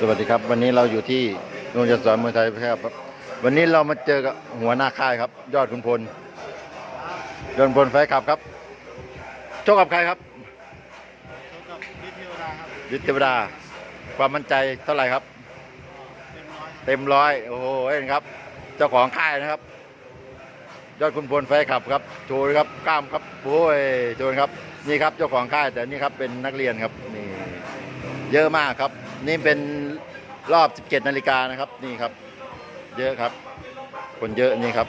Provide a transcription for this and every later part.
สวัสดีครับ วันนี้เราอยู่ที่โรงเรียนสอนมวยไทยแพร่ครับ วันนี้เรามาเจอกับหัวหน้าค่ายครับ ยอดขุนพลยอดขุนพลไฟขับครับโชคกับใครครับกับวิทยาครับยุทธเทวดาความมั่นใจเท่าไหร่ครับเต็มร้อยเต็มร้อยโอ้โหเห็นครับ เจ้าของค่ายนะครับ ยอดขุนพลไฟขับครับโชว์เลยครับกล้ามครับโอ้ยโชว์ครับนี่ครับเจ้าของค่ายแต่นี่ครับเป็นนักเรียนครับนี่เยอะมากครับ นี่เป็นรอบ 17 นาฬิกานะครับ นี่ครับ เยอะครับ คนเยอะนี่ครับ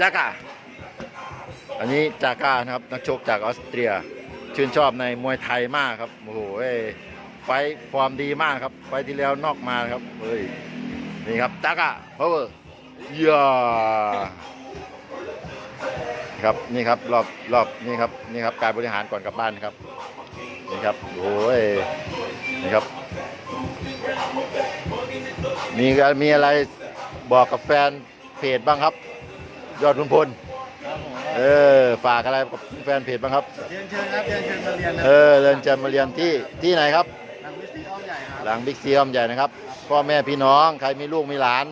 จากา อันนี้จากานะครับ นักชกจากออสเตรีย ชื่นชอบในมวยไทยมากครับ โอ้โหเอ้ไฟฟอร์มดีมากครับ ไฟที่แล้วนอกมาครับ เฮ้ย นี่ครับ จากาพาวเวอร์ยาครับ นี่ครับ รอบ รอบ นี่ครับ นี่ครับ การบริหารก่อนกลับบ้านครับ นี่ครับ โอ้ย นี่ครับ มีมีอะไรบอกกับแฟนเพจบ้างครับ ยอดขุนพลครับผมเออฝากอะไรกับแฟนเพจบ้างครับเรียนเชิญครับเรียนเชิญมาเรียนนะเออเดินจะมาเรียนที่ที่ไหนครับทางวิสีอ้อมใหญ่ครับหลังบิ๊กซีออมใหญ่นะครับพ่อแม่พี่น้องใครมีลูกมีหลาน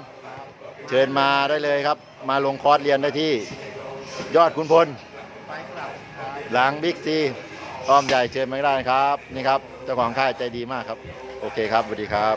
เชิญมาได้เลยครับ มาลงคอร์สเรียนได้ที่ ยอดคุณพลไปกลับครับหลังบิ๊กซี อ้อมใหญ่เชิญมาได้นะครับ นี่ครับ เจ้าของค่ายใจดีมากครับ โอเคครับสวัสดีครับ